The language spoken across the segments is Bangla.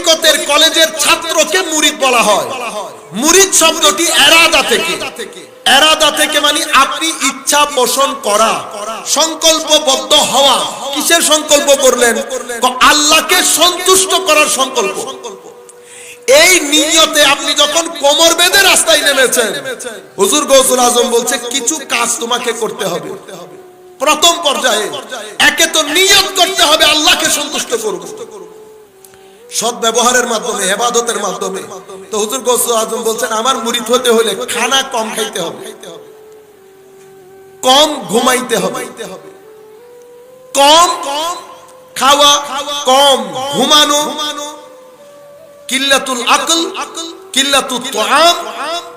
তরিকতের কলেজের ছাত্রকে মুরিদ বলা হয়। মুরিদ শব্দটি এরাদা থেকে। এরাদা থেকে মানে আপনি ইচ্ছা পোষণ করা, সংকল্পবদ্ধ হওয়া। কিসের সংকল্প করলেন? আল্লাহকে সন্তুষ্ট করার সংকল্প। এই নিয়তে আপনি যখন কোমর বেঁধে রাস্তায় নেমেছেন, হুজুর গৌসুল আজম বলছে, কিছু কাজ তোমাকে করতে হবে। প্রথম পর্যায়ে একে তো নিয়ত করতে হবে, আল্লাহকে সন্তুষ্ট করব। সৎ ব্যবহারের মাধ্যমে হেবাদতের মাধ্যমে। তো হুজুর গৌসুল আজম বলছেন, আমার মুরিদ হতে হলে খানা কম খাইতে হবে। কম ঘুমাইতে হবে। কম কম খাওয়া কম ঘুমানো। কিল্লাতুল আকল কিল্লাতুল তাআম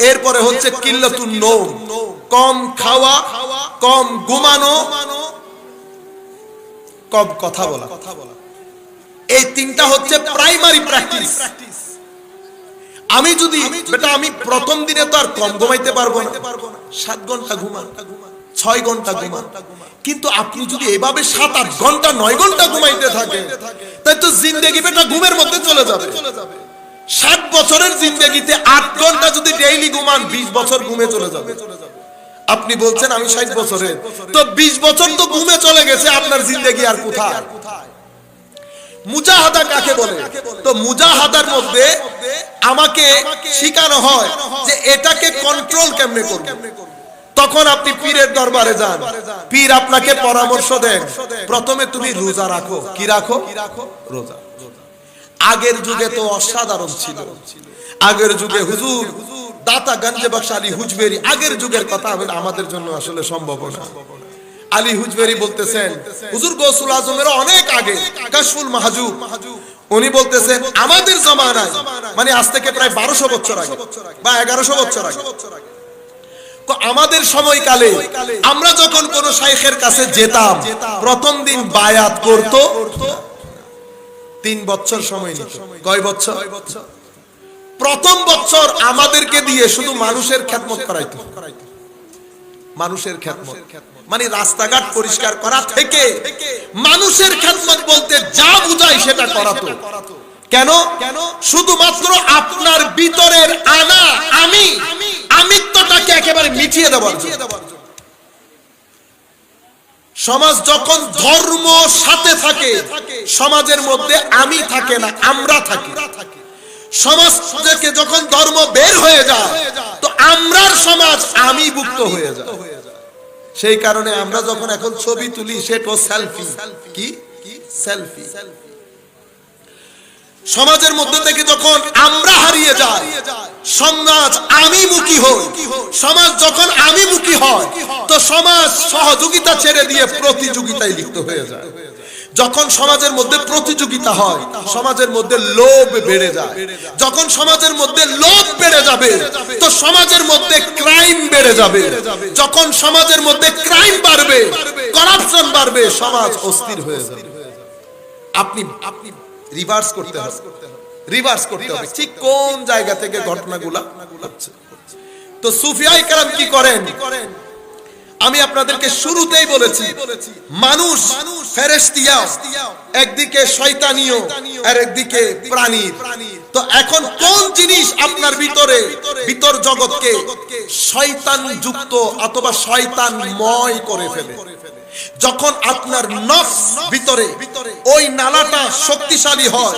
এরপরে হচ্ছে কিল্লাতুল নৌম কম খাওয়া, কম ঘুমানো। কম কথা বলা। এই তিনটা হচ্ছে প্রাইমারি প্র্যাকটিস আমি যদি বেটা আমি প্রথম দিনে তো আর কম ঘুমাইতে পারব না। সাত ঘণ্টা ঘুমান। ছয় ঘণ্টা ঘুমান। কিন্তু আপনি যদি এভাবে সাত আট ঘণ্টা নয় ঘণ্টা ঘুমাইতে থাকেন তাই তো জিন্দেগি বেটা ঘুমের মধ্যে চলে যাবে। ষাট বছরের জিন্দেগিতে আট ঘণ্টা যদি ডেইলি ঘুমান বিশ বছর ঘুমে চলে যাবে। আপনি বলছেন আমি ষাট বছরের। তো বিশ বছর তো ঘুমে চলে গেছে আপনার জিন্দেগি আর কোথায়? মুজাহাদা কাকে বলে? তো মুজাহাদার মধ্যে আমাকে শেখানো হয় যে এটাকে কন্ট্রোল কেমনে করব? তখন আপনি পীরের দরবারে যান। পীর আপনাকে পরামর্শ দেন। প্রথমে তুমি রোজা রাখো। কি রাখো? রোজা। আগের যুগে তো অসাধারণ ছিল। আগের যুগে হুজুর, দাতা গঞ্জে বক্স আলী হুজবেরি, আগের যুগের কথা আমাদের জন্য আসলে সম্ভব না। আলী হুজবেরি বলতেছেন, হুজুর গৌসুল আজমের অনেক আগে কাশফুল মাহাজুব। উনি বলতেছেন আমাদের জমানায় মানে আজ থেকে প্রায় বারোশো বছর আগে বা এগারোশো বছর আগে। আমাদের সময়কালে আমরা যখন কোন শাইখের কাছে যেতাম, প্রথম দিন বায়াত করত, তিন বছর সময় নিত। কয় বছর? প্রথম বছর আমাদেরকে দিয়ে শুধু মানুষের খ্যাতমত করাইতো। মানুষের খ্যাতমত মানে রাস্তাঘাট পরিষ্কার করা থেকে মানুষের খ্যাতমত বলতে যা বুঝায় সেটা করাতো। কেন? কেন? শুধুমাত্র আপনার ভিতরের আনা আমি আমিত্বটাকে একেবারে মিটিয়ে জন্য। সমাজ যখন ধর্ম সাথে থাকে সমাজের মধ্যে আমি থাকে না আমরা থাকি সমাজ থেকে যখন ধর্ম বের হয়ে যায় তো আমরার সমাজ আমি মুক্ত হয়ে যায়। সেই কারণে আমরা যখন এখন ছবি তুলি সেটা সেলফি কি? সেলফি সমাজের মধ্যে থেকে যখন আমরা হারিয়ে যাই, সমাজ আমি মুখী হই। সমাজ যখন আমি মুখী হয়, তো সমাজ সহযোগিতা ছেড়ে দিয়ে প্রতিযোগিতায় লিপ্ত হয়ে যায়। যখন সমাজের মধ্যে প্রতিযোগিতা হয়, সমাজের মধ্যে লোভ বেড়ে যায়। যখন সমাজের মধ্যে লোভ বেড়ে যাবে, তো সমাজের মধ্যে ক্রাইম বেড়ে যাবে। যখন সমাজের মধ্যে ক্রাইম বাড়বে করাপশন বাড়বে, সমাজ অস্থির হয়ে যাবে। আপনি আপনি রিভার্স করতে হবে। রিভার্স করতে হবে। ঠিক কোন জায়গা থেকে ঘটনাগুলা হচ্ছে? তো সুফিয়াই কালাম কি করেন? আমি আপনাদেরকে শুরুতেই বলেছি, মানুষ একদিকে শয়তানিও আর একদিকে প্রাণী তো এখন কোন জিনিস আপনার ভিতরে, ভিতর জগৎকে শয়তান যুক্ত অথবা শয়তানময় করে ফেলে? যখন আপনার নফস ভিতরে, ওই নালাটা শক্তিশালী হয়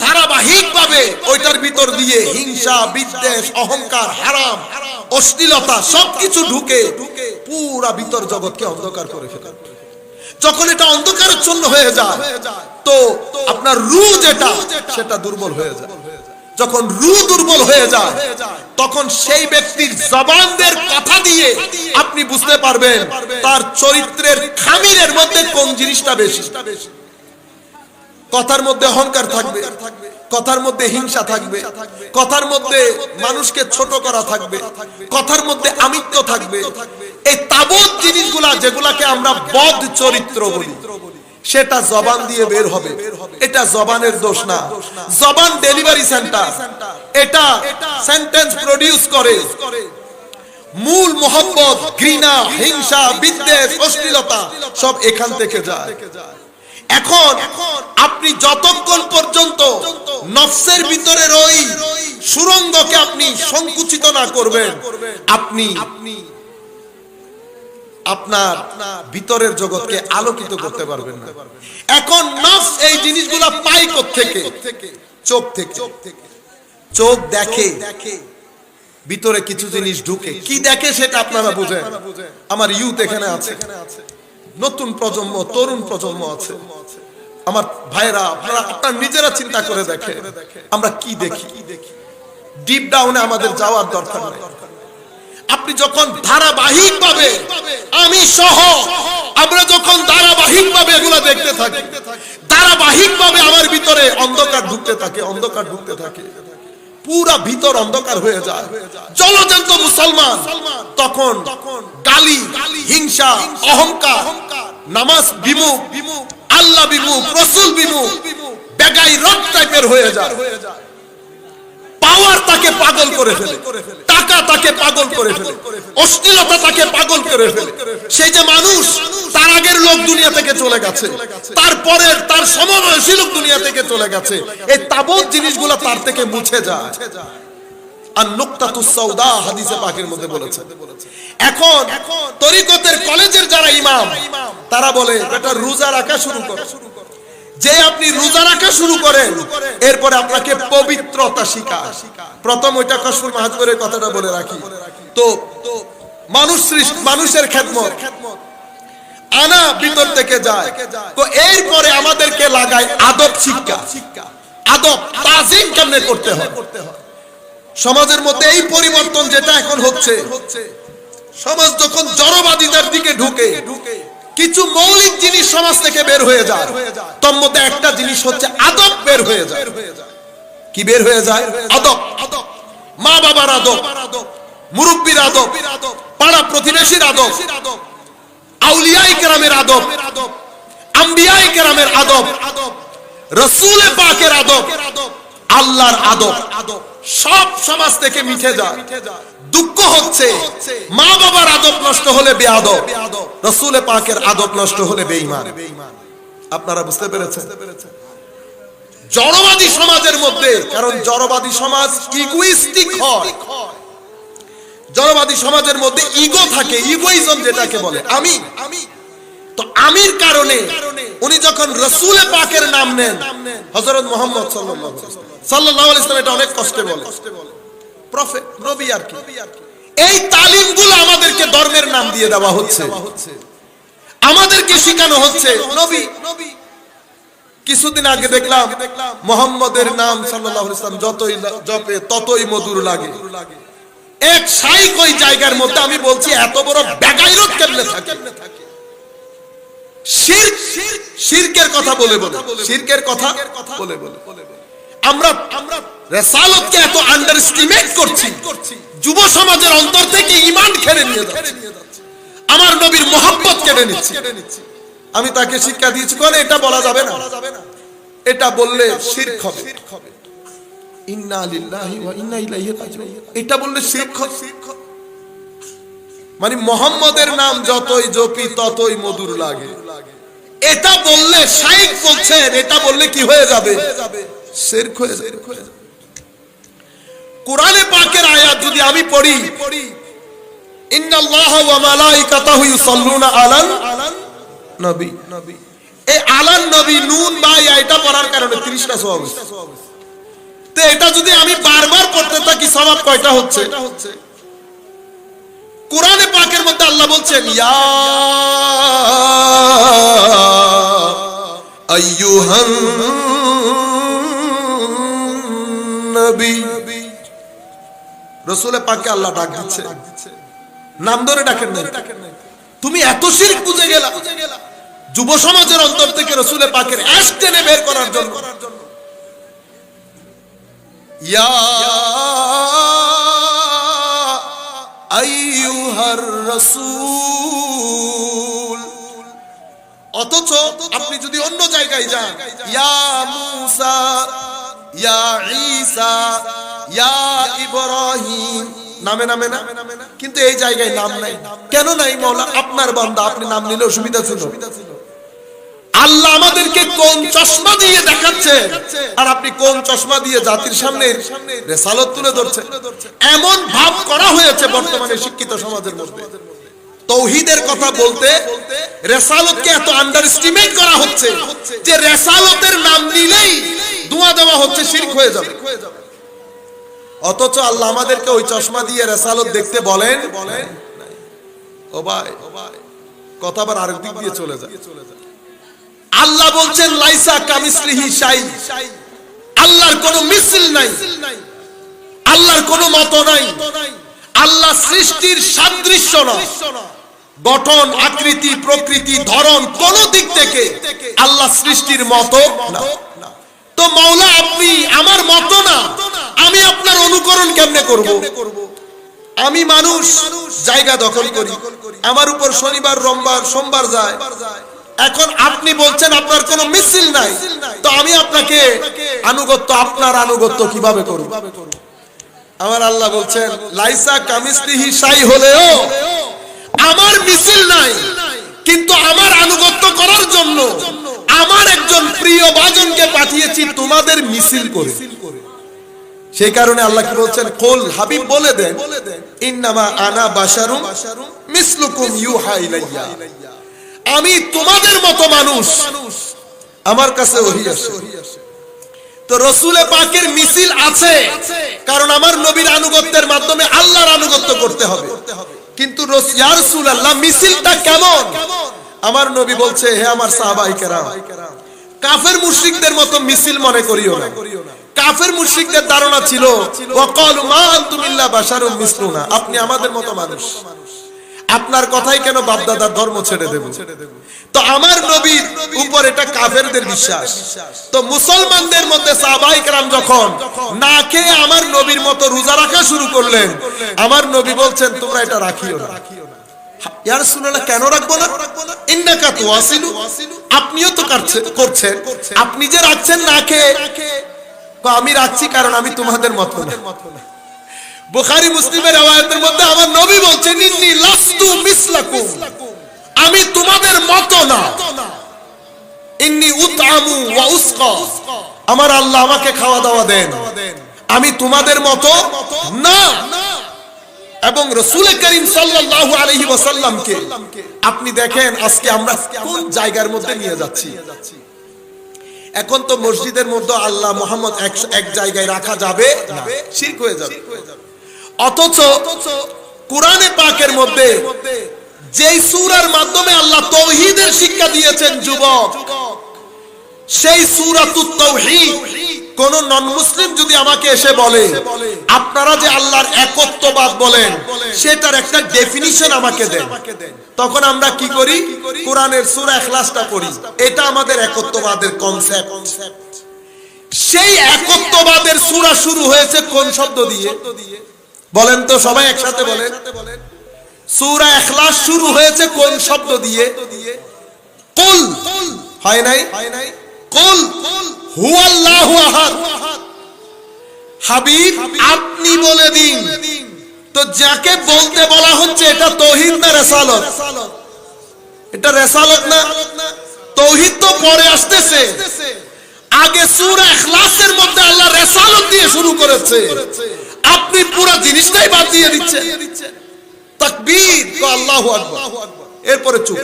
ধারাবাহিক ভাবে ওইটার ভিতর দিয়ে হিংসা, বিদ্বেষ, অহংকার, হারাম, অশ্লীলতা সবকিছু ঢুকে পুরা ভিতর জগৎকে অন্ধকার করে ফেলে। যখন এটা অন্ধকারাচ্ছন্ন হয়ে যায়, তো আপনার রু যেটা, সেটা দুর্বল হয়ে যায়। যখন রু দুর্বল হয়ে যায়, তখন সেই ব্যক্তির জবানদের কথা দিয়ে আপনি বুঝতে পারবেন তার চরিত্রের খামিরের মধ্যে কোন জিনিসটা বেশি। কথার মধ্যে অহংকার থাকবে, কথার মধ্যে হিংসা থাকবে, কথার মধ্যে মানুষকে ছোট করা থাকবে, কথার মধ্যে আমিত্ব থাকবে। এই তাবৎ জিনিসগুলা যেগুলাকে আমরা বদ চরিত্র বলি, সেটা জবান দিয়ে বের হবে। এটা জবানের দোষ না। জবান ডেলিভারি সেন্টার। এটা সেন্টেন্স প্রডিউস করে। মূল মোহব্বত, ঘৃণা, হিংসা, বিদ্বেষ, অশ্লীলতা সব এখান থেকে যায়। এখন আপনি যতক্ষণ পর্যন্ত নফসের ভিতরের ওই সুরঙ্গকে আপনি সংকুচিত না করবেন, আপনি আপনার ভিতরের জগৎকে আলোকিত করতে পারবেন না। এখন নফস এই জিনিসগুলা পাই থেকে চোখ থেকে। চোখ দেখে। ভিতরে কিছু জিনিস ঢুকে। কি দেখে সেটা আপনারা বুঝেন? আমার ইউথ এখানে আছে। নতুন প্রজন্ম, তরুণ প্রজন্ম আছে। আমার ভাইরা আপনারা, আপনার নিজেরা চিন্তা করে দেখে আমরা কি দেখি। ডিপ ডাউনে আমাদের যাওয়ার দরকার নেই। আপনি যখন ধারাবাহিক ভাবে আমি সহ আমরা যখন ধারাবাহিক ভাবে এগুলা দেখতে থাকি ধারাবাহিক ভাবে আমার ভিতরে অন্ধকার ঢুকতে থাকে, অন্ধকার ঢুকতে থাকে। পুরা ভিতর অন্ধকার হয়ে যায়। জলজন্ত মুসলমান, তখন গালি, হিংসা, অহংকার, নামাজ বিমুখ, আল্লাহ বিমুখ, রসুল বিমুখ, বেগাই রক টাইপের হয়ে যায়। পাওয়ার তাকে পাগল করে ফেলে। টাকা তাকে পাগল করে ফেলে। অশ্লীলতা তাকে পাগল করে ফেলে। সেই যে মানুষ, তার আগের লোক দুনিয়া থেকে চলে গেছে। তারপরের তার সমবয়সী লোক দুনিয়া থেকে চলে গেছে। এই তাবৎ জিনিসগুলো তার থেকে মুছে যায়। আর নুক্তাতু সৌদা হাদিসে পাকের মধ্যে বলেছে। এখন তরিকতের কলেজের যারা ইমাম, তারা বলে এটা রোজা রাখা শুরু করো। যে আপনি রোজা রাখা শুরু করেন, এরপরে আপনাকে পবিত্রতা শিখা প্রথম ওইটা কসুর মাহাজমের কথাটা বলে রাখি। তো মানুষ মানুষের খেদমত। আনা ভিতর থেকে যায়। তো এরপরে আমাদেরকে লাগায় আদব শিক্ষা। আদব, তাজিম কেমনে করতে হয়? সমাজের মধ্যে এই পরিবর্তন যেটা এখন হচ্ছে, সমাজ যখন জড়বাদিতার দিকে ঢুকে কিছু মৌলিক জিনিস সমাজ থেকে বের হয়ে যায়। তোর মধ্যে একটা জিনিস হচ্ছে আদব বের হয়ে যায়। কি বের হয়ে যায়? আদব। মা বাবার আদব। মুরব্বীর আদব। পাড়া প্রতিবেশীর আদব। আউলিয়াই কেরামের আদব। আম্বিয়াই কেরামের আদব। রসুল পাকের আদব। আল্লাহর আদব। সব সমাজ থেকে মিঠে যায়। দুঃখ হচ্ছে। মা বাবার আদব নষ্ট হলে বেআদব। রসুলে পাকের আদব নষ্ট হলে বেঈমান। আপনারা বুঝতে পেরেছেন? জড়বাদী সমাজের মধ্যে, কারণ জড়বাদী সমাজ ইগোইস্টিক হয়। জড়বাদী সমাজের মধ্যে ইগো থাকে ইগোইজম যেটাকে বলে, আমি। তো আমির কারণে উনি যখন রসুলে পাকের নাম নেন হজরত মোহাম্মদ সাল্লাল্লাহু আলাইহি ইসলাম এটা অনেক কষ্টে বলে। প্রফেট নবী আর কি। এই তালিমগুলো আমাদেরকে ধর্মের নাম দিয়ে দেওয়া হচ্ছে। আমাদেরকে শেখানো হচ্ছে। নবী কিছুদিন আগে দেখলাম মোহাম্মদের নাম সাল্লাল্লাহু আলাইহি ইসলাম যতই জপে ততই মধুর লাগে। এক শাইক ওই জায়গার মধ্যে আমি বলছি এত বড় বেগাইরত কেমনে থাকে? শিরক শিরকের কথা বলে বলে। শিরকের কথা বলে বলে। আমরা আমরা রেসালতকে এত আন্ডারস্টিমেট করছি। যুব সমাজের অন্তর থেকে খেড়ে নিয়ে যাচ্ছে। আমার নবীর মোহাম্মত কেড়ে নিচ্ছে। আমি তাকে শিক্ষা দিয়েছি কোন এটা বলা যাবে না। এটা বললে শিরক হবে। ইন্না লিল্লাহি ওয়া ইন্না ইলাইহি রাজিউন। এটা বললে শিরক মানে মোহাম্মদের নাম যতই জপি ততই মধুর লাগে। এটা বললে শাইখ বলছেন এটা বললে কি হয়ে যাবে। শিরক হয়ে যাবে। কোরআনে পাকের আয়াত যদি আমি পড়ি, ইন্নাল্লাহ ওয়া মালাইকাতাহু ইউসাল্লুনা আলান নবী। এই আলান নবী নুন বা এটা পড়ার কারণে 30 টা সওয়াব তো এটা যদি আমি বারবার পড়তে থাকি, সওয়াব কয়টা হচ্ছে? কোরআনে পাকের মধ্যে আল্লাহ বলছেন, ইয়া আইয়ুহান নবী। রসুলে পাককে আল্লাহ ডাক দিচ্ছে। নাম ধরে ডাকেন না তুমি এত শিরক বুঝে গেলা। যুব সমাজের অন্তর থেকে রসুলে পাকের অ্যাশ টেনে বের করার জন্য। অথচ আপনি যদি অন্য জায়গায় যান, ইয়া মুসা, ইয়া ঈসা কিন্তু এই জায়গায় নাম নাই। কেন নাই আপনার বান্দা, আপনি নাম নিলে অসুবিধা ছিল। আল্লাহ আমাদেরকে কোন চশমা দিয়ে দেখাচ্ছে? আর আপনি কোন চশমা দিয়ে জাতির সামনে রেসালত তুলে ধরছেন? এমন ভাব করা হয়েছে বর্তমানে শিক্ষিত সমাজের মধ্যে। তৌহিদের কথা বলতে রেসালতকে এত আন্ডার এস্টিমেট করা হচ্ছে যে রেসালতের নাম নিলেই দোয়া দেওয়া হচ্ছে শিরক হয়ে যাবে। অথচ আল্লাহ আমাদেরকে ওই চশমা দিয়ে রেসালত দেখতে বলেন। ও ভাই, কথা আবার আরেক দিক দিয়ে চলে যায়। আল্লাহ বলছেন, লাইসা কামিসলিহি শাই। আল্লাহর কোনো নাই। আল্লাহর কোনো মত নাই। আল্লাহ সৃষ্টির সাদৃশ্য না গঠন, আকৃতি, প্রকৃতি, ধরন কোন দিক থেকে আল্লাহ সৃষ্টির মত না। তো মাওলা আপনি আমার মত না। আমি আপনার অনুকরণ কেমনে করব? আমি মানুষ জায়গা দখল করি। আমার উপর শনিবার রোববার সোমবার যায়। এখন আপনি বলছেন আপনার কোনো মিছিল নাই। তো আমি আপনাকে আনুগত্য আপনার আনুগত্য কীভাবে করব? আমার আল্লাহ বলছেন লাইসা কামিসলিহি সাই হলেও আমার মিছিল নাই। কিন্তু আমার আনুগত্য করার জন্য আমার একজন প্রিয় বাজনকে পাঠিয়েছি তোমাদের মিছিল করে। সেই কারণে আল্লাহ কি বলছেন? কোল, হাবিব বলে দেন, ইন্নামা আনা বাশারুম মিসলুকুম ইউহা ইলাইয়া। আমি তোমাদের মতো মানুষ। আমার কাছে ওহি আসে। তো রসুলে পাকের মিছিল আছে, কারণ আমার নবীর আনুগত্যের মাধ্যমে আল্লাহর আনুগত্য করতে হবে। কিন্তু ইয়া রাসূলুল্লাহ, মিছিলটা কেমন? আমার নবী বলছে, হে আমার সাহাবাই কেরাম, কাফের মুশরিকদের মতো মিছিল মনে করিও না। কাফের মুশরিকদের ধারণা ছিল ওয়াকালু মা আনতুম ইল্লা বাশারুম মিসলুনা আপনি আমাদের মতো মানুষ আপনার কথাই কেন বাপদাদার ধর্ম ছেড়ে দেব তো আমার নবীর উপর এটা কাফেরদের বিশ্বাস তো মুসলমানদের মধ্যে সাহাবাই کرام যখন না খেয়ে আমার নবীর মতো রোজা রাখা শুরু করলেন আমার নবী বলছেন তোমরা এটা রাখিও না ইয়া রাসূলুল্লাহ কেন রাখবো না ইন্নাকা তুয়াসিলু আপনিও তো করছেন করছেন আপনি যে রাখছেন না খেয়ে তো আমি রাখছি কারণ আমি তোমাদের মতো না। বুখারী মুসলিমের রওয়ায়াতের মধ্যে আমার নবী বলছেন ইন্নী লাস্তু মিসলাকুম। আমি তোমাদের মতো না। ইন্নী উতআমু ওয়া উসকা। আমার আল্লাহ আমাকে খাওয়া দাওয়া দেন। আমি তোমাদের মতো না। এবং রসুল করিম সাল্লাল্লাহু আলাইহি ওয়াসাল্লামকে, আপনি দেখেন আজকে আমরা কোন জায়গার মধ্যে নিয়ে যাচ্ছি? এখন তো মসজিদের মধ্যে আল্লাহ মোহাম্মদ এক জায়গায় রাখা যাবে শিরক হয়ে যাবে। অথচ কোরআনে পাকের মধ্যে যেই সূরার মাধ্যমে আল্লাহ তৌহিদের শিক্ষা দিয়েছেন যুবক, সেই সূরাতুত তাওহীদ কোন নন মুসলিম যদি আমাকে এসে বলে, আপনারা যে আল্লাহর একত্ববাদ বলেন, সেটার একটা ডেফিনিশন আমাকে দেন। তখন আমরা কি করি? কোরআনের সূরা ইখলাসটা করি এটা আমাদের একত্ববাদের কনসেপ্ট সেই একত্ববাদের সূরা শুরু হয়েছে কোন শব্দ দিয়ে? বলেন তো সবাই একসাথে বলেন। সূরা ইখলাস শুরু হয়েছে কোন শব্দ দিয়ে? কুল। হয় নাই? কুল। হুয়াল্লাহু আহাদ। হাবিব, আপনি বলে দিন। তো যাকে বলতে বলা হচ্ছে এটা তৌহিদ না রেসালত? এটা রেসালত না? তৌহিদ তো পরে আসতেছে। আগে সূরা ইখলাসের মধ্যে আল্লাহ রেসালত দিয়ে শুরু করেছে। আপনি পুরো জিনিসটাই বাদ দিয়ে দিচ্ছেন। তাকবীর তো আল্লাহু আকবার। এরপরে চুপ।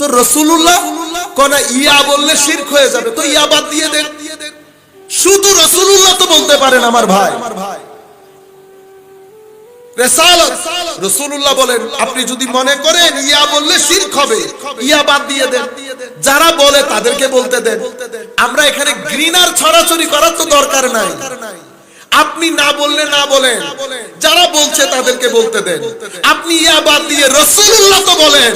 তো রসুল্লাহ কোন ইয়া বললে শিরক হয়ে যাবে। তো ইয়া বাদ দিয়ে দেন। শুধু রসুল্লাহ তো বলতে পারেন আমার ভাই আমার ভাই। রসুল্লাহ বলেন, আপনি যদি মনে করেন ইয়া বললে হবে, ইয়া বাদ দিয়ে দেন। যারা বলে তাদেরকে বলতে দেন। আমরা এখানে গ্রিনার ছড়াছড়ি করার তো দরকার নাই। আপনি না বললে না বলেন। যারা বলছে তাদেরকে বলতে দেন। আপনি ইয়া বাদ দিয়ে তো বলেন।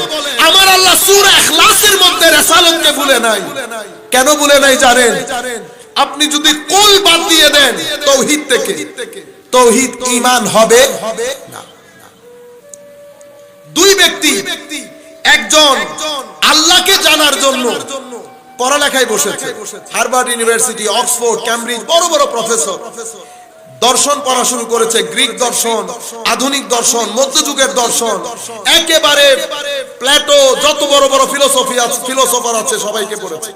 আমার আল্লাহ সূরা ইখলাসের মধ্যে রিসালাতকে ভুলে নাই। কেন ভুলে নাই জানেন? আপনি যদি কুল বাদ দিয়ে দেন, তৌহিদ থেকে। তৌহিদ ঈমান হবে? না। দুই ব্যক্তি একজন আল্লাহকে জানার জন্য পড়ালেখায় বসেছে। হার্ভার্ড ইউনিভার্সিটি, অক্সফোর্ড ক্যামব্রিজ বড় বড় প্রফেসর। দর্শন পড়া শুরু করেছে, গ্রিক দর্শন, আধুনিক দর্শন, মধ্যযুগের দর্শন। একেবারে প্ল্যাটো যত বড় বড় ফিলোসফি আছে ফিলোসফার আছে, সবাইকে পড়েছে।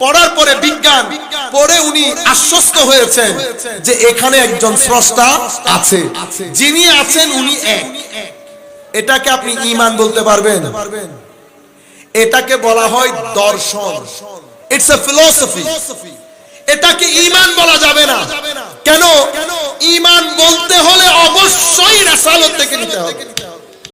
পড়ার পরে বিজ্ঞান, পড়ে উনি আশ্বস্ত হয়েছেন যে এখানে একজন স্রষ্টা আছে। যিনি আছেন উনি এক। এটাকে আপনি ইমান বলতে পারবেন? এটাকে বলা হয় দর্শন। ইটস এ ফিলোসফি এটাকে ইমান বলা যাবে না। কেন? ইমান বলতে হলে অবশ্যই রাসালত থেকে নিতে হবে।